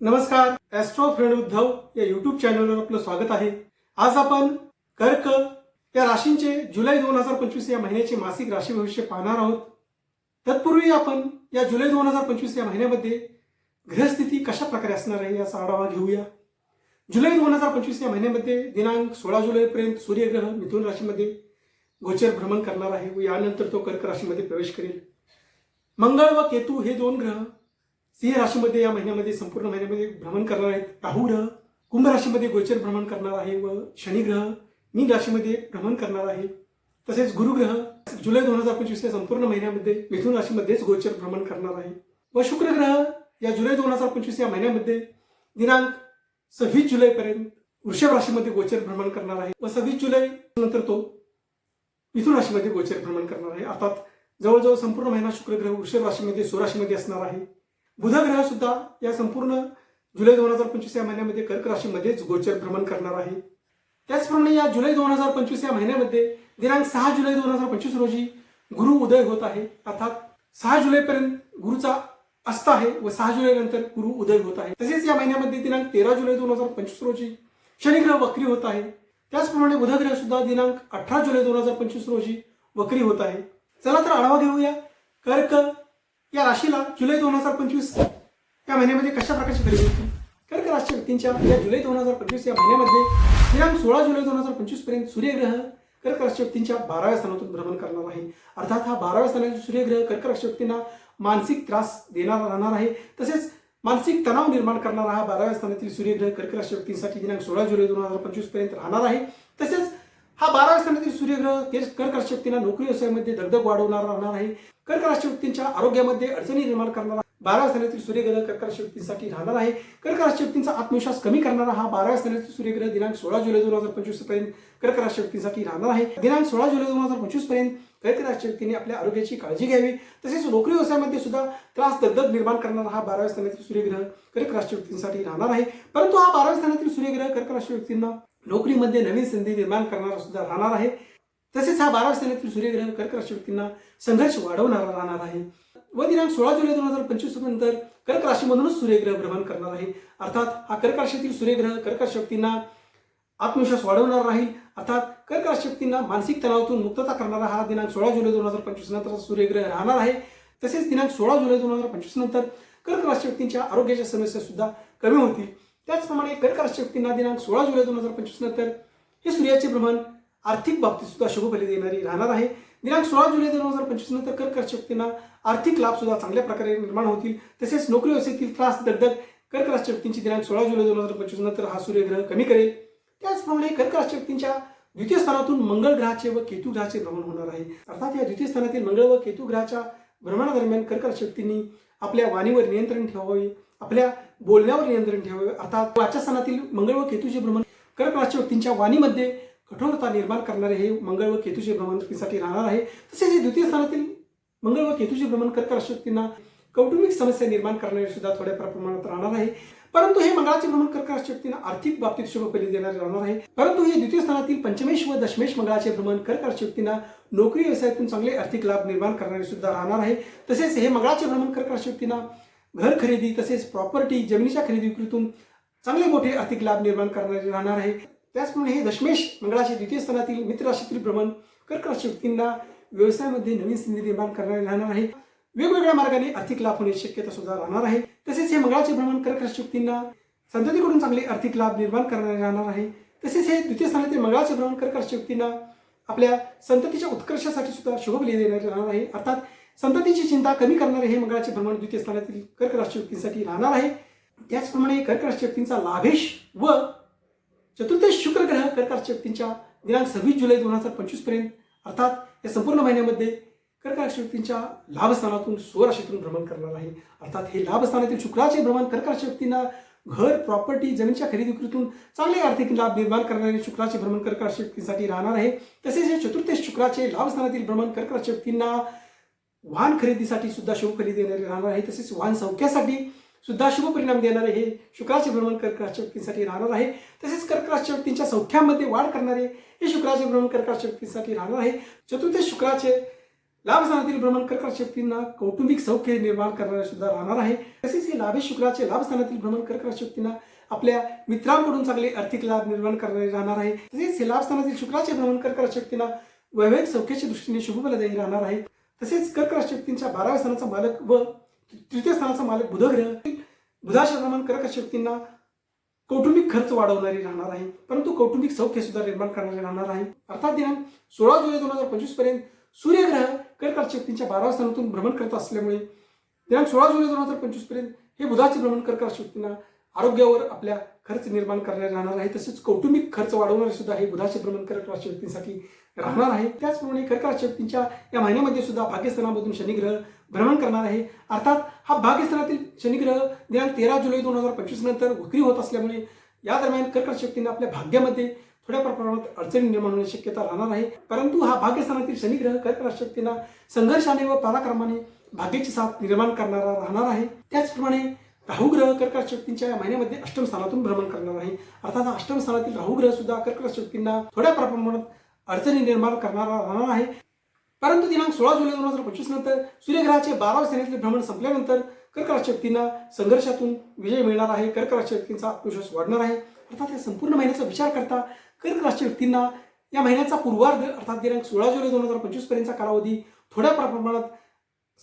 नमस्कार Austro friend Uddhav या YouTube चॅनलवर आपलं स्वागत आहे. आज आपण कर्क या राशींचे जुलै दोन हजार पंचवीस या महिन्याचे मासिक राशी भविष्य पाहणार आहोत. तत्पूर्वी आपण या जुलै दोन हजार पंचवीस या महिन्यामध्ये ग्रहस्थिती कशा प्रकारे असणार आहे याचा आढावा घेऊया. जुलै दोन हजार पंचवीस या महिन्यामध्ये दिनांक सोळा जुलैपर्यंत सूर्यग्रह मिथुन राशीमध्ये गोचर भ्रमण करणार आहे व यानंतर तो कर्क राशीमध्ये प्रवेश करेल. मंगळ व केतू हे दोन ग्रह सिंह राशीमध्ये या महिन्यामध्ये संपूर्ण महिन्यामध्ये भ्रमण करणार आहेत. राहू ग्रह कुंभ राशीमध्ये गोचर भ्रमण करणार आहे व शनी ग्रह मीन राशीमध्ये भ्रमण करणार आहे. तसेच गुरुग्रह जुलै दोन हजार पंचवीस या संपूर्ण महिन्यामध्ये मिथुन राशीमध्येच गोचर भ्रमण करणार आहे. व शुक्र ग्रह या जुलै दोन हजार पंचवीस या महिन्यामध्ये दिनांक सव्वीस जुलैपर्यंत वृषभ राशीमध्ये गोचर भ्रमण करणार आहे. व सव्वीस जुलै नंतर तो मिथुन राशीमध्ये गोचर भ्रमण करणार आहे. अर्थात जवळजवळ संपूर्ण महिना शुक्र ग्रह वृषभ राशीमध्ये स्वराशीमध्ये असणार आहे. बुधग्रह सुद्धा या संपूर्ण जुलै दोन हजार पंचवीस या महिन्यामध्ये कर्क राशीमध्येच गोचर भ्रमण करणार आहे. त्याचप्रमाणे या जुलै दोन हजार पंचवीस या महिन्यामध्ये दिनांक सहा जुलै दोन हजार पंचवीस रोजी गुरु उदय होत आहे. अर्थात सहा जुलैपर्यंत गुरुचा अस्त आहे व सहा जुलै नंतर गुरु उदय होत आहे. तसेच या महिन्यामध्ये दिनांक तेरा जुलै दोन हजार पंचवीस रोजी शनिग्रह वक्री होत आहे. त्याचप्रमाणे बुधग्रह सुद्धा दिनांक अठरा जुलै दोन हजार पंचवीस रोजी वक्री होत आहे. चला तर आढावा घेऊया कर्क या राशीला जुलै दोन हजार पंचवीस या महिन्यामध्ये कशा प्रकारची खरेदी होती? कर्क राशी व्यक्तींच्या या जुलै दोन हजार पंचवीस या महिन्यामध्ये दिनांक सोळा जुलै दोन हजार पंचवीसपर्यंत सूर्यग्रह कर्क राशी व्यक्तींच्या बाराव्या स्थानातून भ्रमण करणार आहे. अर्थात हा बाराव्या स्थानातील सूर्यग्रह कर्क राशी व्यक्तींना मानसिक त्रास देणारा राहणार आहे. तसेच मानसिक तणाव निर्माण करणारा हा बाराव्या स्थानातील सूर्यग्रह कर्क राशी व्यक्तींसाठी दिनांक सोळा जुलै दोन हजार पंचवीसपर्यंत राहणार आहे. तसेच हा बाराव्या स्थानातील सूर्यग्रह तेच कर्क नोकरी व्यवसायामध्ये दगदग वाढवणारा राहणार आहे. कर्क राशी व्यक्तींच्या आरोग्यामध्ये अडचणी निर्माण करणारा बाराव्या स्थानातील सूर्यग्रह कर्क व्यक्तींसाठी राहणार आहे. कर्क राशी व्यक्तींचा आत्मविश्वास कमी करणारा हा बाराव्या स्थानातील सूर्यग्रह दिनांक सोळा जुलै दोन हजार पंचवीसपर्यंत कर्क राशी व्यक्तींसाठी राहणार आहे. दिनांक सोळा जुलै दोन हजार पंचवीसपर्यंत कर्क राशी व्यक्तींनी आपल्या आरोग्याची काळजी घ्यावी. तसेच नोकरी व्यवसायामध्ये सुद्धा त्रास दगदग निर्माण करणारा हा बाराव्या स्थानातील सूर्यग्रह कर्क राशी व्यक्तींसाठी राहणार आहे. परंतु हा बाराव्या स्थानातील सूर्यग्रह कर्क राशी व्यक्तींना नोकरीमध्ये नवीन संधी निर्माण करणारा सुद्धा राहणार आहे. तसेच हा बारा स्थानातील सूर्यग्रह कर्क राशी व्यक्तींना संघर्ष वाढवणारा राहणार आहे. व दिनांक सोळा जुलै दोन हजार पंचवीस नंतर कर्क राशीमधूनच सूर्यग्रह भ्रमण करणार आहे. अर्थात हा कर्क राशीतील सूर्यग्रह कर्क राशी व्यक्तींना आत्मविश्वास वाढवणार राहील. अर्थात कर्क राशी व्यक्तींना मानसिक तणावातून मुक्तता करणारा हा दिनांक सोळा जुलै दोन हजार पंचवीस नंतर सूर्यग्रह राहणार आहे. तसेच दिनांक सोळा जुलै दोन हजार पंचवीस नंतर कर्क राशी व्यक्तींच्या आरोग्याच्या समस्या सुद्धा कमी होतील. त्याचप्रमाणे कर्क राशी व्यक्तींना दिनांक सोळा जुलै दोन हजार पंचवीस नंतर हे सूर्याचे भ्रमण आर्थिक बाबतीत सुद्धा शुभ देणारी राहणार आहे. दिनांक सोळा जुलै दोन हजार पंचवीस नंतर कर्क व्यक्तींना आर्थिक लाभ सुद्धा चांगल्या प्रकारे निर्माण होतील. तसेच नोकरी व्यवस्थेतील त्रास दगदग कर्क व्यक्तींची दिनांक सोळा जुलै दोन हजार पंचवीस नंतर हा सूर्यग्रह कमी करेल. त्याचप्रमाणे कर्क व्यक्तींच्या द्वितीय स्थानातून मंगळ ग्रहाचे व केतू ग्रहाचे भ्रमण होणार आहे. अर्थात या द्वितीय स्थानातील मंगळ व केतू ग्रहाच्या भ्रमणादरम्यान कर्क आपल्या वाणीवर नियंत्रण ठेवावे. आपल्या बोलण्यावर नियंत्रण ठेवावे. अर्थात वाचस्थानातील मंगळ व केतूचे भ्रमण कर्क राशी व्यक्तींच्या वाणीमध्ये कठोरता निर्माण करणारे हे मंगळ व केतूचे भ्रमण व्यक्तीसाठी राहणार आहे. तसेच हे द्वितीय स्थानातील मंगळ व केतूचे भ्रमण कर्क राशी व्यक्तींना कौटुंबिक समस्या निर्माण करणारे सुद्धा थोड्या प्रमाणात राहणार आहे. परंतु हे मंगळाचे भ्रमण कर्क राशी व्यक्तींना आर्थिक बाबतीत शुभ फली देणारे राहणार आहे. परंतु हे द्वितीय स्थानातील पंचमेश व दशमेश मंगळाचे भ्रमण कर्क राशी व्यक्तींना नोकरी व्यवसायातून चांगले आर्थिक लाभ निर्माण करणारे सुद्धा राहणार आहे. तसेच हे मंगळाचे भ्रमण कर्क राशी व्यक्तींना घर खरेदी तसेच प्रॉपर्टी जमिनीच्या खरेदी विक्रीतून चांगले मोठे आर्थिक लाभ निर्माण करणारे राहणार आहे. त्याचप्रमाणे हे दशमेश मंगळाचे द्वितीय स्थानातील मित्र राशीतील भ्रमण कर्क राशी व्यक्तींना व्यवसायामध्ये नवीन संधी निर्माण करणारे राहणार आहे. वेगवेगळ्या मार्गाने आर्थिक लाभ होण्याची शक्यता सुद्धा राहणार आहे. तसेच हे मंगळाचे भ्रमण कर्क राशी व्यक्तींना संततीकडून चांगले आर्थिक लाभ निर्माण करणारे राहणार आहे. तसेच हे द्वितीय स्थानातील मंगळाचे भ्रमण कर्क राशी व्यक्तींना आपल्या संततीच्या उत्कर्षासाठी सुद्धा शुभ देणारे राहणार आहे. अर्थात संततीची चिंता कमी करणारे हे मंगळाचे भ्रमण द्वितीय स्थानातील कर्क राष्ट्रीय व्यक्तींसाठी राहणार आहे. त्याचप्रमाणे कर्क राष्ट्रीय व्यक्तींचा लाभेश व चतुर्थेश शुक्र ग्रह कर्क राष्ट्रीय व्यक्तींच्या दिनांक सव्वीस जुलै दोन हजार पंचवीसपर्यंत अर्थात या संपूर्ण महिन्यामध्ये कर्क राष्ट्रीय व्यक्तींच्या लाभस्थानातून स्वराशीतून भ्रमण करणार आहे. अर्थात हे लाभस्थानातील शुक्राचे भ्रमण कर्क राष्ट्रीय व्यक्तींना घर प्रॉपर्टी जमिनीच्या खरेदी विक्रीतून चांगले आर्थिक लाभ निर्माण करणारे शुक्राचे भ्रमण कर्क राशी व्यक्तींसाठी राहणार आहे. तसेच हे चतुर्थेश शुक्राचे लाभस्थानातील भ्रमण कर्क राशी व्यक्तींना वाहन खरेदीसाठी सुद्धा शुभ शुभफली देणारे राहणार आहे. तसेच वाहन सौख्यासाठी सुद्धा शुभ परिणाम देणारे हे शुक्राचे भ्रमण कर्कराच्या व्यक्तींसाठी राहणार आहे. तसेच कर्कराच्या व्यक्तींच्या सौख्यामध्ये वाढ करणारे हे शुक्राचे भ्रमण कर्कराच्या व्यक्तींसाठी राहणार आहे. चतुर्थ शुक्राचे लाभस्थानातील भ्रमण कर्कराच्या व्यक्तींना कौटुंबिक सौख्य निर्माण करणारे सुद्धा राहणार आहे. तसेच हे लाभे शुक्राचे लाभस्थानातील भ्रमण कर्कराच्या व्यक्तींना आपल्या मित्रांकडून चांगले आर्थिक लाभ निर्माण करणारे राहणार आहे. तसेच हे लाभस्थानातील शुक्राचे भ्रमण कर्कराच्या व्यक्तींना वैवाहिक सौख्याच्या दृष्टीने शुभफलदायी राहणार आहे. तसेच कर्क शक्तींच्या बाराव्या स्थानाचा मालक व तृतीय स्थानाचा मालक बुधग्रह बुधाच्या भ्रमण कर्क शक्तींना कौटुंबिक खर्च वाढवणारी राहणार आहे परंतु कौटुंबिक सौख्य सुद्धा निर्माण करणारे राहणार आहे अर्थात दिनांक सोळा जुलै दोन हजार पंचवीसपर्यंत सूर्यग्रह कर्क शक्तींच्या बाराव्या स्थानातून भ्रमण करत असल्यामुळे दिनांक सोळा जुलै दोन हजार पंचवीसपर्यंत हे बुधाचे भ्रमण कर्क शक्तींना आरोग्यावर आपल्या खर्च निर्माण करणारे राहणार आहे. तसेच कौटुंबिक खर्च वाढवणारे सुद्धा हे बुधाचे भ्रमण कर्क राशी व्यक्तींसाठी राहणार आहे. त्याचप्रमाणे कर्क राशी व्यक्तींच्या या महिन्यामध्ये सुद्धा भाग्यस्थानामधून शनिग्रह भ्रमण करणार आहे. अर्थात हा भाग्यस्थानातील शनिग्रह दिनांक तेरा जुलै दोन हजार पंचवीस नंतर वक्री होत असल्यामुळे या दरम्यान कर्क राशी व्यक्तींना आपल्या भाग्यामध्ये थोड्या प्रमाणात अडचणी निर्माण होण्याची शक्यता राहणार आहे. परंतु हा भाग्यस्थानातील शनिग्रह कर्क राशी व्यक्तींना संघर्षाने व पराक्रमाने भाग्याची साथ निर्माण करणारा राहणार आहे. त्याचप्रमाणे राहू ग्रह कर्क या महिन्यामध्ये अष्टम स्थानातून भ्रमण करणार आहे. अर्थात अष्टम स्थानातील राहू ग्रह सुद्धा कर्क शक्तींना थोड्या प्रमाणात अडचणी निर्माण करणारा राहणार आहे. परंतु दिनांक सोळा जुलै दोन हजार पंचवीस नंतर सूर्यग्रहाचे बाराव्या स्थानातले भ्रमण संपल्यानंतर कर्क शक्तींना संघर्षातून विजय मिळणार आहे. कर्क शक्तींचा आत्मविश्वास वाढणार आहे. अर्थात या संपूर्ण महिन्याचा विचार करता कर्क राशी व्यक्तींना या महिन्याचा पूर्वार्ध अर्थात दिनांक सोळा जुलै दोन हजार पंचवीस पर्यंतचा कालावधी थोड्या प्रमाणात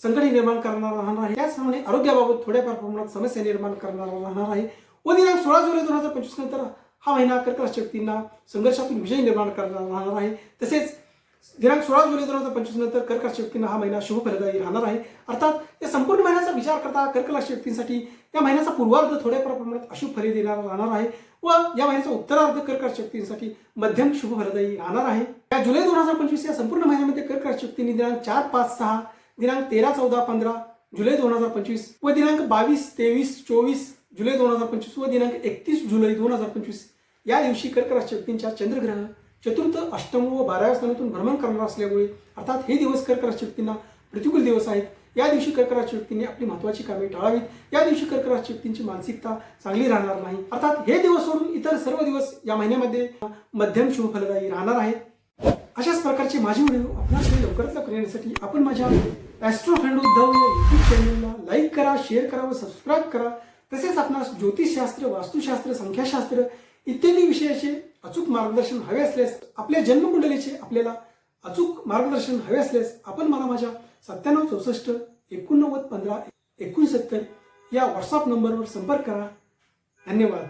संकटे निर्माण करणारा राहणार आहे. त्याचप्रमाणे आरोग्याबाबत थोड्याफार प्रमाणात समस्या निर्माण करणारा राहणार आहे. व दिनांक सोळा जुलै दोन हजार पंचवीस नंतर हा महिना कर्क शक्तींना संघर्षातून विजय निर्माण करणारा राहणार आहे. तसेच दिनांक सोळा जुलै दोन हजार पंचवीस नंतर कर्क शक्तींना हा महिना शुभफलदायी राहणार आहे. अर्थात या संपूर्ण महिन्याचा विचार करता कर्क शक्तींसाठी या महिन्याचा पूर्वार्ध थोड्याफार प्रमाणात अशुभ फले देणारा राहणार आहे व या महिन्याचा उत्तरार्ध कर्क शक्तींसाठी मध्यम शुभ फलदायी राहणार आहे. या जुलै दोन हजार पंचवीस या संपूर्ण महिन्यामध्ये कर्क शक्तींनी दिनांक चार पाच सहा दिनांक तेरा चौदा पंधरा जुलै दोन हजार पंचवीस व दिनांक बावीस तेवीस चोवीस जुलै दोन हजार पंचवीस व दिनांक एकतीस जुलै दोन हजार पंचवीस. या दिवशी कर्क राशी व्यक्तींच्या चंद्रग्रह चतुर्थ अष्टम व बाराव्या स्थानातून भ्रमण करणार असल्यामुळे अर्थात हे दिवस कर्क राशी व्यक्तींना प्रतिकूल दिवस आहेत. या दिवशी कर्क राशी व्यक्तींनी आपली महत्वाची कामे टाळावीत. या दिवशी कर्क राशी व्यक्तींची मानसिकता चांगली राहणार नाही. अर्थात हे दिवस सोडून इतर सर्व दिवस या महिन्यामध्ये मध्यम शुभ फलदायी राहणार आहेत. अशाच प्रकारचे माझे व्हिडिओ आपल्याकडे लवकरात लवकर येण्यासाठी आपण माझ्या ॲस्ट्रो फ्रेंड उद्धव या युट्यूब चॅनलला लाईक करा शेअर करा व सबस्क्राईब करा. तसेच आपणास ज्योतिषशास्त्र वास्तुशास्त्र संख्याशास्त्र इत्यादी विषयाचे अचूक मार्गदर्शन हवे असल्यास आपल्या जन्मकुंडलीचे आपल्याला अचूक मार्गदर्शन हवे असल्यास आपण मला माझ्या सत्त्याण्णव चौसष्ट एकोणनव्वद पंधरा एकोणसत्तर या व्हॉट्सअप नंबरवर संपर्क करा. धन्यवाद.